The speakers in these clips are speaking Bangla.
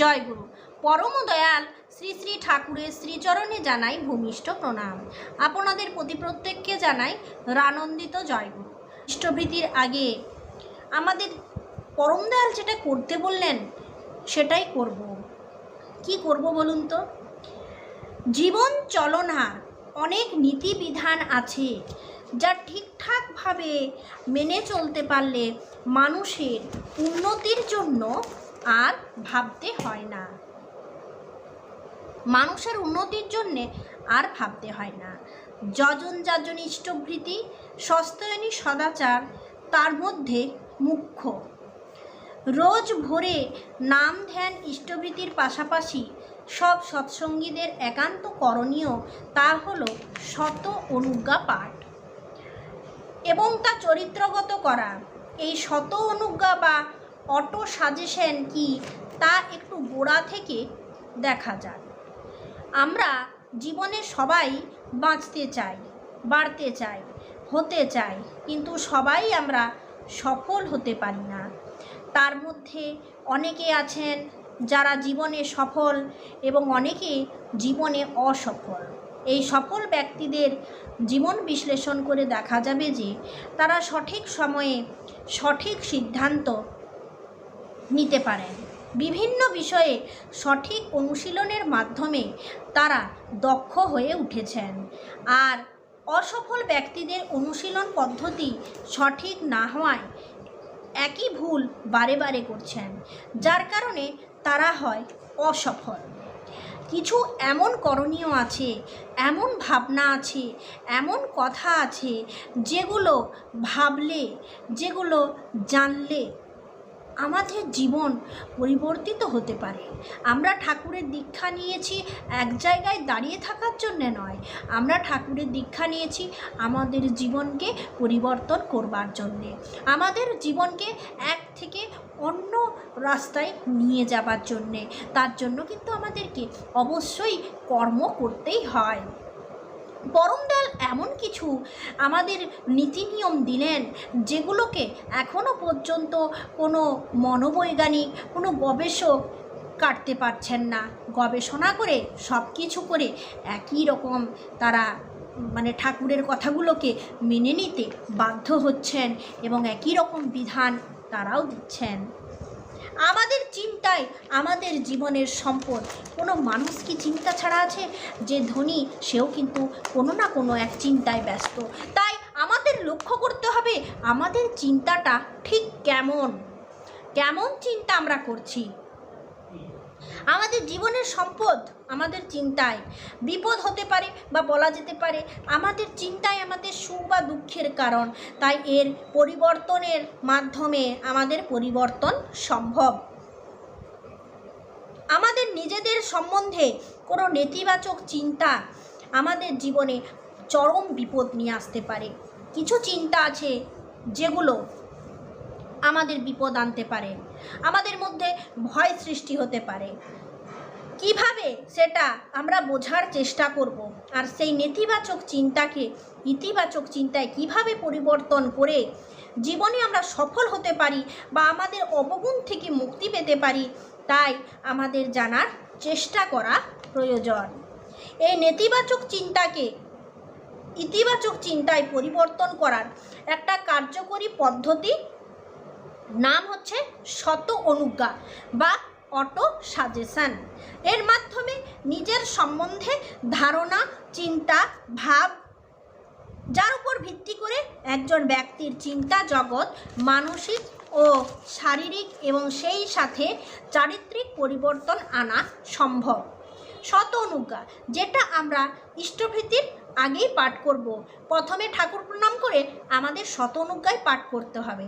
জয় গুরু পরম দয়াল শ্রী শ্রী ঠাকুরের শ্রীচরণে জানাই ভূমিষ্ঠ প্রণাম। আপনাদের প্রতি প্রত্যেককে জানাই রানন্দিত জয়গুরু। ইষ্টভৃতির আগে আমাদের পরম দয়াল যেটা করতে বললেন, সেটাই করব। কি করব বলুন তো? জীবন চলনার অনেক নীতিবিধান আছে, যা ঠিকঠাকভাবে মেনে চলতে পারলে মানুষের উন্নতির জন্য আর ভাবতে হয় না। মানুষের উন্নতির জন্যে আর ভাবতে হয় না। যজন যাজন ইষ্টভৃতি সস্তয়নী সদাচার তার মধ্যে মুখ্য। রোজ ভোরে নাম ধ্যান ইষ্টভৃতির পাশাপাশি সব সৎসঙ্গীদের একান্ত করণীয় তা হলো শত অনুজ্ঞা পাঠ। এবং তা চরিত্রগত করা। এই শত অনুজ্ঞা বা অটো সাজেশন কি তা একটু গোড়া থেকে দেখা যাক। আমরা জীবনে সবাই বাঁচতে চাই, বাড়তে চাই, হতে চাই, কিন্তু সবাই আমরা সফল হতে পারি না। তার মধ্যে অনেকে আছেন যারা জীবনে সফল এবং অনেকে জীবনে অসফল। এই সফল ব্যক্তিদের জীবন বিশ্লেষণ করে দেখা যাবে যে তারা সঠিক সময়ে সঠিক সিদ্ধান্ত নিতে পারেন। বিভিন্ন বিষয়ে সঠিক অনুশীলনের মাধ্যমে তারা দক্ষ হয়ে উঠেছেন। আর অসফল ব্যক্তিদের অনুশীলন পদ্ধতি সঠিক না হওয়ায় একই ভুল বারে বারে করছেন, যার কারণে তারা হয় অসফল। কিছু এমন করণীয় আছে, এমন ভাবনা আছে, এমন কথা আছে, যেগুলো ভাবলে, যেগুলো জানলে আমাদের জীবন পরিবর্তিত হতে পারে। আমরা ঠাকুরের দীক্ষা নিয়েছি এক জায়গায় দাঁড়িয়ে থাকার জন্যে নয়। আমরা ঠাকুরের দীক্ষা নিয়েছি আমাদের জীবনকে পরিবর্তন করবার জন্যে। আমাদের জীবনকে এক থেকে অন্য রাস্তায় নিয়ে যাবার জন্যে। তার জন্য কিন্তু আমাদেরকে অবশ্যই কর্ম করতেই হয়। পরমদয়াল এমন কিছু আমাদের নীতি নিয়ম দিলেন যেগুলোকে এখনও পর্যন্ত কোনো মনোবৈজ্ঞানিক, কোনো গবেষক কাটতে পারছেন না। গবেষণা করে সব কিছু করে একই রকম তারা মানে ঠাকুরের কথাগুলোকে মেনে নিতে বাধ্য হচ্ছেন এবং একই রকম বিধান তারাও দিচ্ছেন। আমাদের চিন্তায় আমাদের জীবনের সম্পদ। কোনো মানুষ কি চিন্তা ছাড়া আছে? যে ধনী, সেও কিন্তু কোনো না কোনো এক চিন্তায় ব্যস্ত। তাই আমাদের লক্ষ্য করতে হবে আমাদের চিন্তাটা ঠিক কেমন? কেমন চিন্তা আমরা করছি? আমাদের জীবনের সম্পদ আমাদের চিন্তায়। বিপদ হতে পারে বা বলা যেতে পারে, আমাদের চিন্তায় আমাদের সুখ বা দুঃখের কারণ। তাই এর পরিবর্তনের মাধ্যমে আমাদের পরিবর্তন সম্ভব। আমাদের নিজেদের সম্বন্ধে কোনো নেতিবাচক চিন্তা আমাদের জীবনে চরম বিপদ নিয়ে আসতে পারে। কিছু চিন্তা আছে যেগুলো আমাদের বিপদ আনতে পারে। আমাদের মধ্যে ভয় সৃষ্টি হতে পারে। কীভাবে সেটা আমরা বোঝার চেষ্টা করব আর সেই নেতিবাচক চিন্তাকে ইতিবাচক চিন্তায় কীভাবে পরিবর্তন করে জীবনে আমরা সফল হতে পারি বা আমাদের অবগুণ থেকে মুক্তি পেতে পারি, তাই আমাদের জানার চেষ্টা করা প্রয়োজন। এই নেতিবাচক চিন্তাকে ইতিবাচক চিন্তায় পরিবর্তন করার একটা কার্যকরী পদ্ধতি নাম হচ্ছে শত অনুজ্ঞা বা অটো সাজেশন। এর মাধ্যমে নিজের সম্বন্ধে ধারণা, চিন্তা, ভাব, যার উপর ভিত্তি করে একজন ব্যক্তির চিন্তা জগৎ, মানসিক ও শারীরিক এবং সেই সাথে চারিত্রিক পরিবর্তন আনা সম্ভব। শত অনুজ্ঞা, যেটা আমরা ইষ্টভৃতির আগেই পাঠ করব। প্রথমে ঠাকুর প্রণাম করে আমাদের শত অনুজ্ঞায় পাঠ করতে হবে।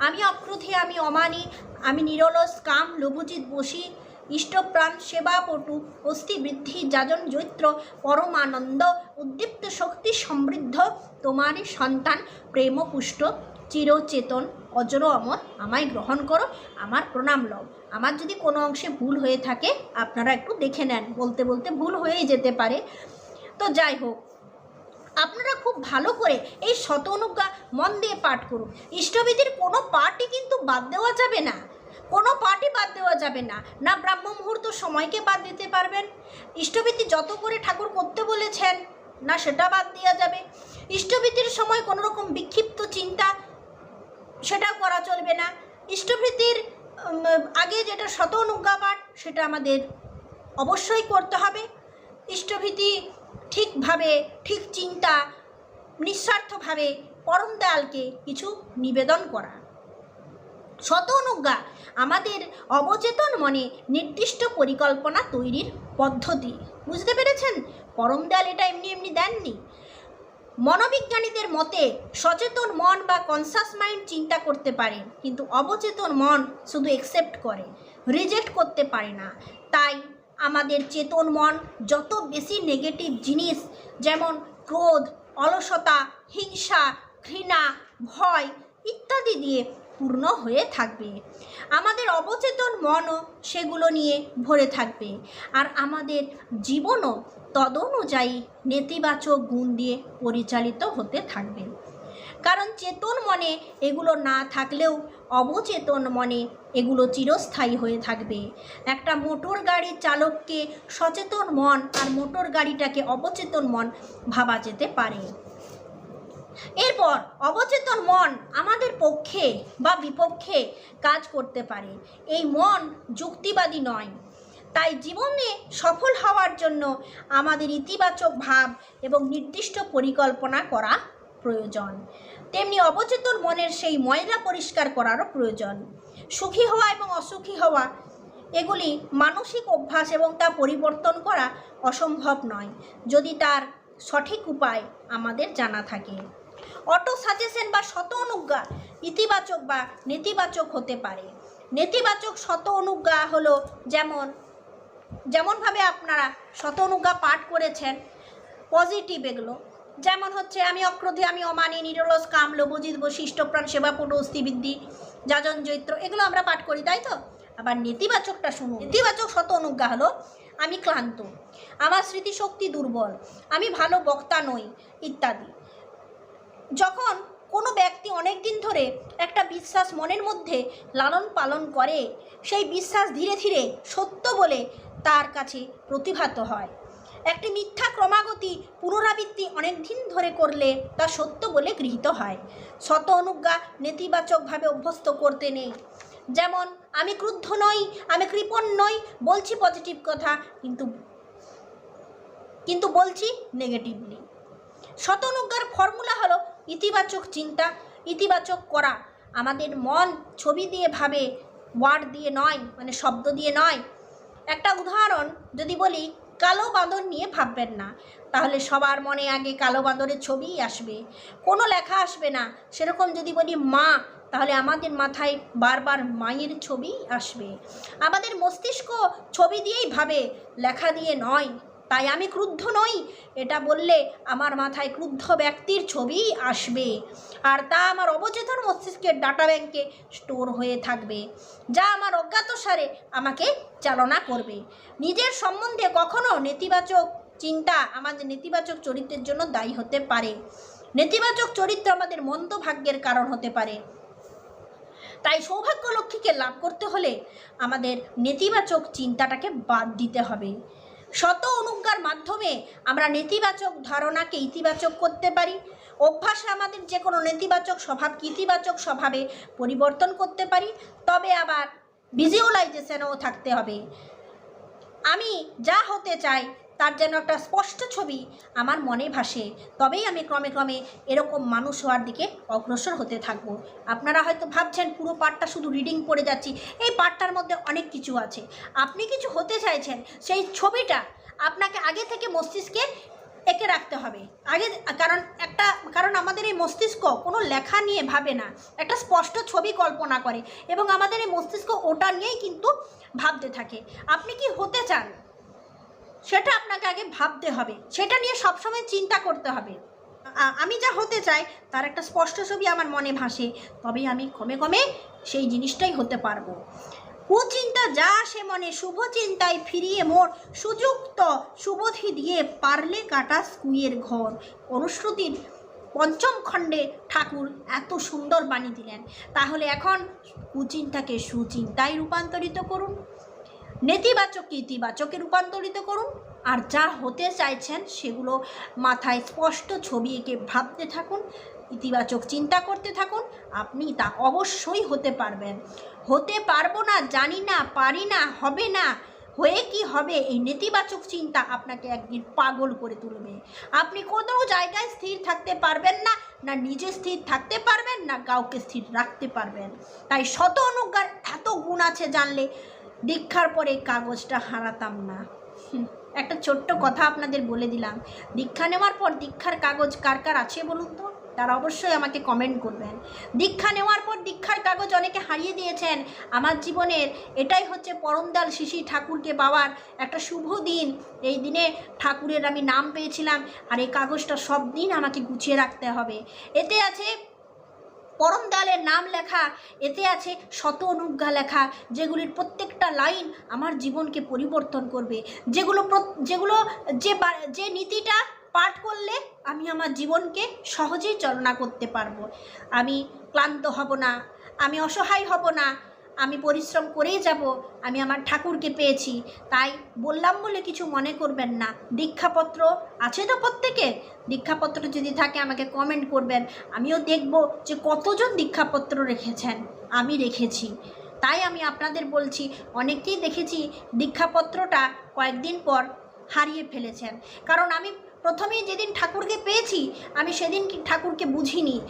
আমি অক্রোধী, আমি অমানি, আমি নিরলস কাম লঘুজিৎ বসি, ইষ্টপ্রাণ সেবা পটু অস্থি বৃদ্ধি, যাজন জৈত্র, পরমানন্দ, উদ্দীপ্ত শক্তি সমৃদ্ধ, তোমারই সন্তান প্রেমপুষ্ট চিরচেতন, অজর অমর, আমায় গ্রহণ করো, আমার প্রণাম লও। আমার যদি কোনো অংশে ভুল হয়ে থাকে, আপনারা একটু দেখে নেন, বলতে বলতে ভুল হয়েই যেতে পারে। তো যাই হোক আপনারা খুব ভালো করে এই শত অনুজ্ঞা মন দিয়ে পাঠ করুন। ইষ্টবিধির কোনো পাঠই কিন্তু বাদ দেওয়া যাবে না। কোনো পার্টি বাদ দেওয়া যাবে না। না ব্রাহ্ম মুহূর্ত সময়কে বাদ দিতে পারবেন। ইষ্টভীতি যত করে ঠাকুর করতে বলেছেন, না সেটা বাদ দেওয়া যাবে। ইষ্টভীতির সময় কোনো রকম বিক্ষিপ্ত চিন্তা সেটাও করা চলবে না। ইষ্টভীতির আগে যেটা শত অনুজ্ঞা পাঠ, সেটা আমাদের অবশ্যই করতে হবে। ইষ্টভীতি ঠিকভাবে, ঠিক চিন্তা, নিঃস্বার্থভাবে পরম দয়ালকে কিছু নিবেদন করা। শত অনুজ্ঞা আমাদের অবচেতন মনে নির্দিষ্ট পরিকল্পনা তৈরির পদ্ধতি। বুঝতে পেরেছেন? পরম দয়াল এটা এমনি এমনি দেননি। মনোবিজ্ঞানীদের মতে, সচেতন মন বা কনসাস মাইন্ড চিন্তা করতে পারে, কিন্তু অবচেতন মন শুধু একসেপ্ট করে রিজেক্ট করতে পারে না। তাই আমাদের চেতন মন যত বেশি নেগেটিভ জিনিস, যেমন ক্রোধ, অলসতা, হিংসা, ঘৃণা, ভয় ইত্যাদি দিয়ে পূর্ণ হয়ে থাকবে। আমাদের অবচেতন মনও সেগুলো নিয়ে ভরে থাকবে। আর আমাদের জীবনও তদনুযায়ী নেতিবাচক গুণ দিয়ে পরিচালিত হতে থাকবে। কারণ চেতন মনে এগুলো না থাকলেও অবচেতন মনে এগুলো চিরস্থায়ী হয়ে থাকবে। একটা মোটর গাড়ির চালককে সচেতন মন আর মোটর গাড়িটাকে অবচেতন মন ভাবা যেতে পারে। এরপর অবচেতন মন আমাদের পক্ষে বা বিপক্ষে কাজ করতে পারে। এই মন যুক্তিবাদী নয়। তাই জীবনে সফল হওয়ার জন্য আমাদের ইতিবাচক ভাব এবং নির্দিষ্ট পরিকল্পনা করা প্রয়োজন। তেমনি অবচেতন মনের সেই ময়লা পরিষ্কার করারও প্রয়োজন। সুখী হওয়া এবং অসুখী হওয়া, এগুলি মানসিক অভ্যাস এবং তা পরিবর্তন করা অসম্ভব নয়, যদি তার সঠিক উপায় আমাদের জানা থাকে। অটো সাজেশন বা শত অনুজ্ঞা ইতিবাচক বা নেতিবাচক হতে পারে। নেতিবাচক শত অনুজ্ঞা হলো যেমন, যেমনভাবে আপনারা শত অনুজ্ঞা পাঠ করেছেন, পজিটিভ এগুলো। যেমন হচ্ছে, আমি অক্রোধে, আমি অমানি নিরলস কাম লোভজিৎ বৈশিষ্ট্য প্রাণ সেবা পটু অস্থিবৃদ্ধি, যাজন চৈত্র এগুলো আমরা পাঠ করি, তাই তো? আবার নেতিবাচকটা শুনুন। নেতিবাচক শত অনুজ্ঞা হলো, আমি ক্লান্ত, আমার স্মৃতিশক্তি দুর্বল, আমি ভালো বক্তা নই, ইত্যাদি। যখন কোনো ব্যক্তি অনেক দিন ধরে একটা বিশ্বাস মনের মধ্যে লালন পালন করে, সেই বিশ্বাস ধীরে ধীরে সত্য বলে তার কাছে প্রতিভাত হয়। একটি মিথ্যা ক্রমাগতি পুনরাবৃত্তি অনেক দিন ধরে করলে তা সত্য বলে গৃহীত হয়। শত অনুজ্ঞা নেতিবাচকভাবে অভ্যস্ত করতে নেই। যেমন, আমি ক্রুদ্ধ নই, আমি কৃপণ নই, বলছি পজিটিভ কথা, কিন্তু কিন্তু বলছি নেগেটিভলি শত অনুজ্ঞার ফর্মুলা হলো ইতিবাচক চিন্তা, ইতিবাচক করা। আমাদের মন ছবি দিয়ে ভাবে ওয়ার্ড দিয়ে নয় মানে শব্দ দিয়ে নয়। একটা উদাহরণ যদি বলি কালো বাঁদর নিয়ে ভাববেন না। তাহলে সবার মনে আগে কালো বাঁদরের ছবিই আসবে। কোনো লেখা আসবে না। সেরকম যদি বলি মা, তাহলে আমাদের মাথায় বারবার মায়ের ছবি আসবে। আমাদের মস্তিষ্ক ছবি দিয়েই ভাবে, লেখা দিয়ে নয়। তাই আমি ক্রুদ্ধ নই। এটা বললে আমার মাথায় ক্রুদ্ধ ব্যক্তির ছবি আসবে। আর তা আমার অবচেতন মস্তিষ্কের ডাটা ব্যাংকে স্টোর হয়ে থাকবে। যা আমার অজ্ঞাতসারে আমাকে চালনা করবে। নিজের সম্বন্ধে কখনো নেতিবাচক চিন্তা আমাদের নেতিবাচক চরিত্রের জন্য দায়ী হতে পারে। নেতিবাচক চরিত্র আমাদের মন্দ ভাগ্যের কারণ হতে পারে। তাই সৌভাগ্য লক্ষ্মীকে লাভ করতে হলে আমাদের নেতিবাচক চিন্তাটাকে বাদ দিতে হবে। শত অনুজ্ঞার মাধ্যমে আমরা নেতিবাচক ধারণাকে ইতিবাচক করতে পারি। অভ্যাসে আমাদের যে কোনো নেতিবাচক স্বভাব ইতিবাচক স্বভাবে পরিবর্তন করতে পারি, তবে আবার ভিজুয়ালাইজেশনও থাকতে হবে। আমি যা হতে চাই তার যেন একটা স্পষ্ট ছবি আমার মনে ভাসে। তবেই আমি ক্রমে ক্রমে এরকম মানুষ হওয়ার দিকে অগ্রসর হতে থাকব। আপনারা হয়তো ভাবছেন, পুরো পাঠটা শুধু রিডিং পড়ে যাচ্ছি। এই পাঠটার মধ্যে অনেক কিছু আছে। আপনি কিছু হতে চাইছেন, সেই ছবিটা আপনাকে আগে থেকে মস্তিষ্কে এঁকে রাখতে হবে। আগে কারণ একটা, কারণ আমাদের এই মস্তিষ্ক কোনো লেখা নিয়ে ভাবে না। একটা স্পষ্ট ছবি কল্পনা করে এবং আমাদের এই মস্তিষ্ক ওটা নিয়েই কিন্তু ভাবতে থাকে। আপনি কি হতে চান? সেটা আপনাকে আগে ভাবতে হবে। সেটা নিয়ে সবসময় চিন্তা করতে হবে। আমি যা হতে চাই, তার একটা স্পষ্ট ছবি আমার মনে ভাসে, তবেই আমি কমে কমে সেই জিনিসটাই হতে পারব। কুচিন্তা যা সে মনে, শুভ চিন্তায় ফিরিয়ে মোর সুযুক্ত সুবোধি দিয়ে পারলে কাটা স্কুইয়ের ঘর। অনুশ্রুতির পঞ্চম খণ্ডে ঠাকুর এত সুন্দর বাণী দিলেন। তাহলে এখন কুচিন্তাকে সুচিন্তায় রূপান্তরিত করুন। নেতিবাচককে ইতিবাচকে রূপান্তরিত করুন। আর যা হতে চাইছেন সেগুলো মাথায় স্পষ্ট ছবি এঁকে ভাবতে থাকুন, ইতিবাচক চিন্তা করতে থাকুন। আপনি তা অবশ্যই হতে পারবেন। হতে পারব না, জানি না, পারি না, হবে না, হয়ে কি হবে? এই নেতিবাচক চিন্তা আপনাকে একদিন পাগল করে তুলবে। আপনি কোনো জায়গায় স্থির থাকতে পারবেন না না নিজে স্থির থাকতে পারবেন, না কাউকে স্থির রাখতে পারবেন। তাই শত অনুজ্ঞার এত গুণ আছে জানলে দীক্ষার পরে কাগজটা হারাতাম না। একটা ছোট্ট কথা আপনাদের বলে দিলাম। দীক্ষা নেওয়ার পর দীক্ষার কাগজ কার কার আছে বলুন তো? তারা অবশ্যই আমাকে কমেন্ট করবেন। দীক্ষা নেওয়ার পর দীক্ষার কাগজ অনেকে হারিয়ে দিয়েছেন। আমার জীবনের এটাই হচ্ছে পরমদাল শিশি ঠাকুরকে পাওয়ার একটা শুভ দিন। এই দিনে ঠাকুরের আমি নাম পেয়েছিলাম। আর এই কাগজটা সব দিন আমাকে গুছিয়ে রাখতে হবে। এতে আছে পরম দয়ালের নাম লেখা, এতে আছে শত অনুজ্ঞা লেখা, যেগুলির প্রত্যেকটা লাইন আমার জীবনকে পরিবর্তন করবে। যেগুলো যেগুলো যে যে নীতিটা পাঠ করলে আমি আমার জীবনকে সহজেই চালনা করতে পারব। আমি ক্লান্ত হব না, আমি অসহায় হব না আমি পরিশ্রম করেই যাব, আমি আমার ঠাকুরকে পেয়েছি। তাই বললাম বলে কিছু মনে করবেন না। দীক্ষাপত্র আছে তো প্রত্যেকের? দীক্ষাপত্র যদি থাকে আমাকে কমেন্ট করবেন। আমিও দেখব যে কতজন দীক্ষাপত্র রেখেছেন। আমি রেখেছি। তাই আমি আপনাদের বলছি, অনেককেই দেখেছি দীক্ষাপত্রটা কয়েকদিন পর হারিয়ে ফেলেছেন। কারণ আমি প্রথমেই যেদিন ঠাকুরকে পেয়েছি, আমি সেদিন ঠাকুরকে বুঝিনি।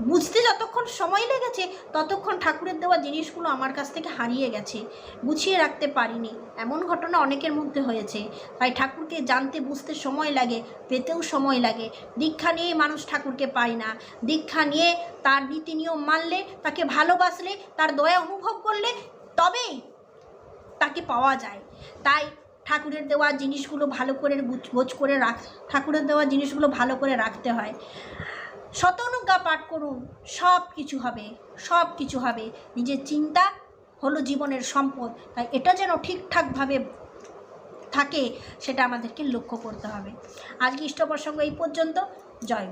বুঝতে যতক্ষণ সময় লেগেছে, ততক্ষণ ঠাকুরের দেওয়া জিনিসগুলো আমার কাছ থেকে হারিয়ে গেছে। গুছিয়ে রাখতে পারিনি। এমন ঘটনা অনেকের মধ্যে হয়েছে। তাই ঠাকুরকে জানতে, বুঝতে সময় লাগে, পেতেও সময় লাগে। দীক্ষা নিয়ে মানুষ ঠাকুরকে পায় না। দীক্ষা নিয়ে তার নীতি নিয়ম মানলে, তাকে ভালোবাসলে, তার দয়া অনুভব করলে তবেই তাকে পাওয়া যায়। তাই ঠাকুরের দেওয়া জিনিসগুলো ভালো করে গোছ করে রাখ, ঠাকুরের দেওয়া জিনিসগুলো ভালো করে রাখতে হয়। শতনুজ্ঞা পাঠ করুন, সব কিছু হবে, সব কিছু হবে। নিজের চিন্তা হলো জীবনের সম্পদ, তাই এটা যেন ঠিকঠাকভাবে থাকে, সেটা আমাদেরকে লক্ষ্য করতে হবে। আজকে ইষ্ট প্রসঙ্গ এই পর্যন্ত। জয়